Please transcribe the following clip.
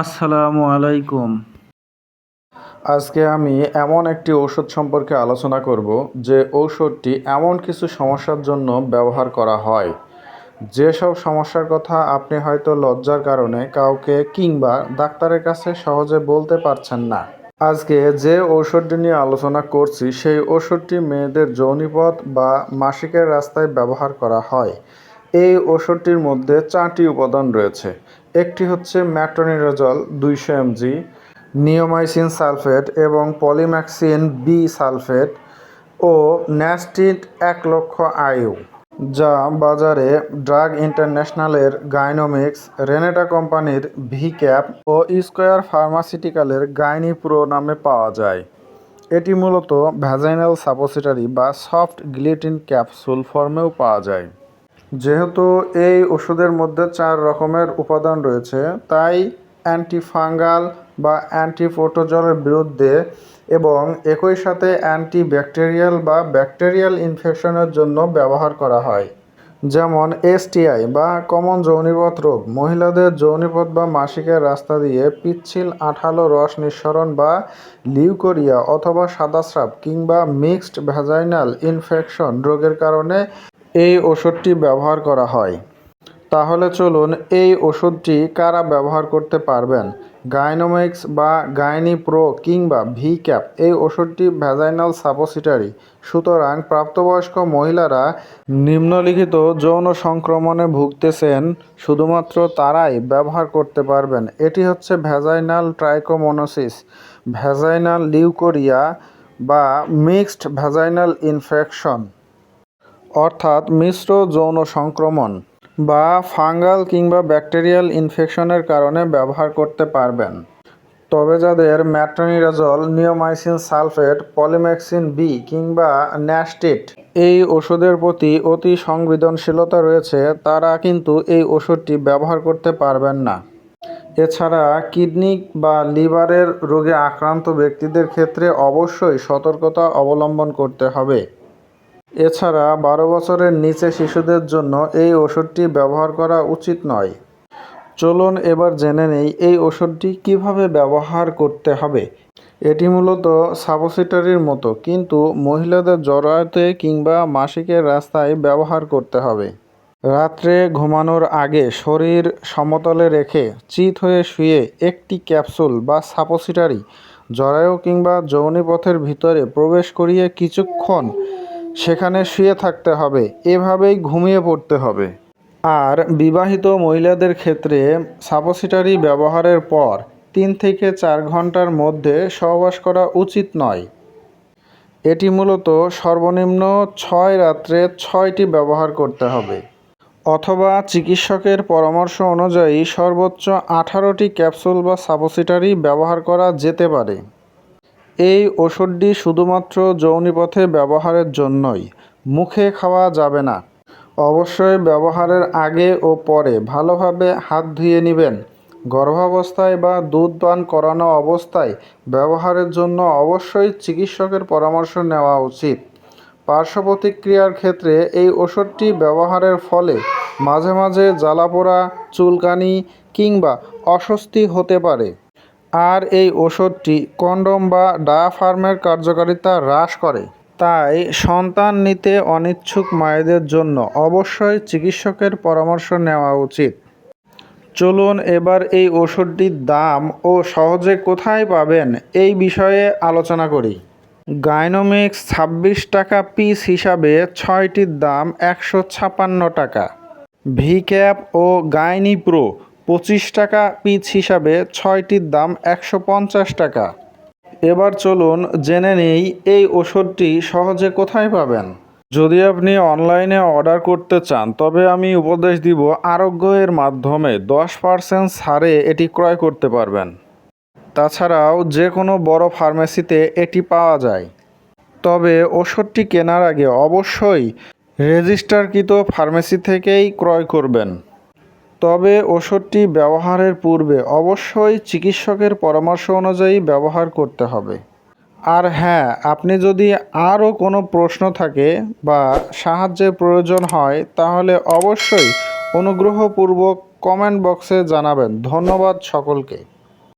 আসসালামু আলাইকুম। আজকে আমি এমন একটি ঔষধ সম্পর্কে আলোচনা করব যে ঔষধটি এমন কিছু সমস্যার জন্য ব্যবহার করা হয়। যেসব সমস্যার কথা আপনি হয়তো লজ্জার কারণে কাউকে কিংবা ডাক্তারের কাছে সহজে বলতে পারছেন না। আজকে যে ঔষধটি নিয়ে আলোচনা করছি, সেই ওষুধটি মেয়েদের যৌনিপথ বা মাসিকের রাস্তায় ব্যবহার করা হয়। এই ওষুধটির মধ্যে চারটি উপাদান রয়েছে। একটি হচ্ছে ম্যাট্রোনিরাজল দুইশো এমজি, নিওমাইসিন সালফেট এবং পলিম্যাক্সিন বি সালফেট ও ন্যাস্টিড এক লক্ষ আয়ু যা বাজারে ড্রাগ ইন্টারন্যাশনালের গাইনোমিক্স, রেনেটা কোম্পানির ভি ক্যাপ ও স্কোয়ার ফার্মাসিউটিক্যালের গাইনি প্রো নামে পাওয়া যায়। এটি মূলত ভ্যাজাইনাল সাপোসিটারি বা সফট গ্লিটিন ক্যাপসুল ফর্মেও পাওয়া যায়। যেহেতু এই ওষুধের মধ্যে চার রকমের উপাদান রয়েছে, তাই অ্যান্টিফাঙ্গাল বা অ্যান্টিপ্রোটোজলের বিরুদ্ধে এবং একই সাথে অ্যান্টিব্যাকটেরিয়াল বা ব্যাকটেরিয়াল ইনফেকশনের জন্য ব্যবহার করা হয়। যেমন এসটিআই বা কমন যৌনিপথ রোগ, মহিলাদের যৌনিপথ বা মাসিকের রাস্তা দিয়ে পিচ্ছিল আঠালো রস নিঃসরণ বা লিউকোরিয়া অথবা সাদাস্রাব কিংবা মিক্সড ভ্যাজাইনাল ইনফেকশন রোগের কারণে এই ওষুধটি ব্যবহার করা হয়। তাহলে চলুন এই ওষুধটি কারা ব্যবহার করতে পারবেন? গাইনোমিক্স বা গাইনি প্রো কিংবা ভি ক্যাপ এই ওষুধটি ভ্যাজাইনাল সাপোসিটারি সুতরাং প্রাপ্তবয়স্ক মহিলারা নিম্নলিখিত যৌন সংক্রমণে ভুগতেছেন শুধুমাত্র তারাই ব্যবহার করতে পারবেন। এটি হচ্ছে ভ্যাজাইনাল ট্রাইকোমোনোসিস ভ্যাজাইনাল লিউকোরিয়া বা মিক্সড ভ্যাজাইনাল ইনফেকশন অর্থাৎ মিশ্র যৌন সংক্রমণ বা ফাঙ্গাল কিংবা ব্যাকটেরিয়াল ইনফেকশনের কারণে ব্যবহার করতে পারবেন। তবে যাদের metronidazole, neomycin sulphate, polymyxin B কিংবা ন্যাস্টিট এই ওষুধের প্রতি অতি সংবেদনশীলতা রয়েছে, তারা কিন্তু এই ওষুধটি ব্যবহার করতে পারবেন না। এছাড়া কিডনি বা লিভারের রোগে আক্রান্ত ব্যক্তিদের ক্ষেত্রে অবশ্যই সতর্কতা অবলম্বন করতে হবে। এছাড়া বারো বছরের নিচে শিশুদের জন্য এই ওষুধটি ব্যবহার করা উচিত নয়। চলুন এবার জেনে নেই এই ওষুধটি কীভাবে ব্যবহার করতে হবে। এটি মূলত সাপোসিটারির মতো, কিন্তু মহিলাদের জরায়ুতে কিংবা মাসিকের রাস্তায় ব্যবহার করতে হবে। রাত্রে ঘুমানোর আগে শরীর সমতলে রেখে চিত হয়ে শুয়ে একটি ক্যাপসুল বা সাপোসিটারি জরায়ু কিংবা যৌনিপথের ভিতরে প্রবেশ করিয়ে কিছুক্ষণ সেখানে শুয়ে থাকতে হবে, এভাবেই ঘুমিয়ে পড়তে হবে। আর বিবাহিত মহিলাদের ক্ষেত্রে সাপোসিটারি ব্যবহারের পর তিন থেকে চার ঘণ্টার মধ্যে সহবাস করা উচিত নয়। এটি মূলত সর্বনিম্ন ছয় রাত্রে ছয়টি ব্যবহার করতে হবে, অথবা চিকিৎসকের পরামর্শ অনুযায়ী সর্বোচ্চ আঠারোটি ক্যাপসুল বা সাপোসিটারি ব্যবহার করা যেতে পারে। এই ওষুধটি শুধুমাত্র যৌনিপথে ব্যবহারের জন্যই। মুখে খাওয়া যাবে না। অবশ্যই ব্যবহারের আগে ও পরে ভালোভাবে হাত ধুয়ে নেবেন। গর্ভাবস্থায় বা দুধ পান করানো অবস্থায় ব্যবহারের জন্য অবশ্যই চিকিৎসকের পরামর্শ নেওয়া উচিত। পার্শ্ব প্রতিক্রিয়ার ক্ষেত্রে এই ওষুধটি ব্যবহারের ফলে মাঝে মাঝে জ্বালাপোড়া, চুলকানি কিংবা অস্বস্তি হতে পারে। আর এই ওষুধটি কন্ডম বা ডায়াফার্মের কার্যকারিতা হ্রাস করে। তাই সন্তান নিতে অনিচ্ছুক মায়েদের জন্য অবশ্যই চিকিৎসকের পরামর্শ নেওয়া উচিত। চলুন এবার এই ওষুধটির দাম ও সহজে কোথায় পাবেন এই বিষয়ে আলোচনা করি। গাইনোমিক্স ছাব্বিশ টাকা পিস হিসাবে ছয়টির দাম একশো ছাপান্ন টাকা। ভি ক্যাপ ও গাইনি প্রো পঁচিশ টাকা পিস হিসাবে ছয়টির দাম একশো পঞ্চাশ টাকা। এবার চলুন জেনে নেই এই ওষুধটি সহজে কোথায় পাবেন। যদি আপনি অনলাইনে অর্ডার করতে চান, তবে আমি উপদেশ দিব আরোগ্য এর মাধ্যমে দশ পার্সেন্ট ছাড়ে এটি ক্রয় করতে পারবেন। তাছাড়াও যে কোনো বড় ফার্মেসিতে এটি পাওয়া যায়। তবে ওষুধটি কেনার আগে অবশ্যই রেজিস্টারকৃত ফার্মেসি থেকেই ক্রয় করবেন। তবে ওষুধটি ব্যবহারের পূর্বে অবশ্যই চিকিৎসকের পরামর্শ অনুযায়ী ব্যবহার করতে হবে। আর হ্যাঁ আপনি যদি আরও কোনো প্রশ্ন থাকে বা সাহায্যের প্রয়োজন হয়, তাহলে অবশ্যই অনুগ্রহপূর্বক কমেন্ট বক্সে জানাবেন। ধন্যবাদ সকলকে।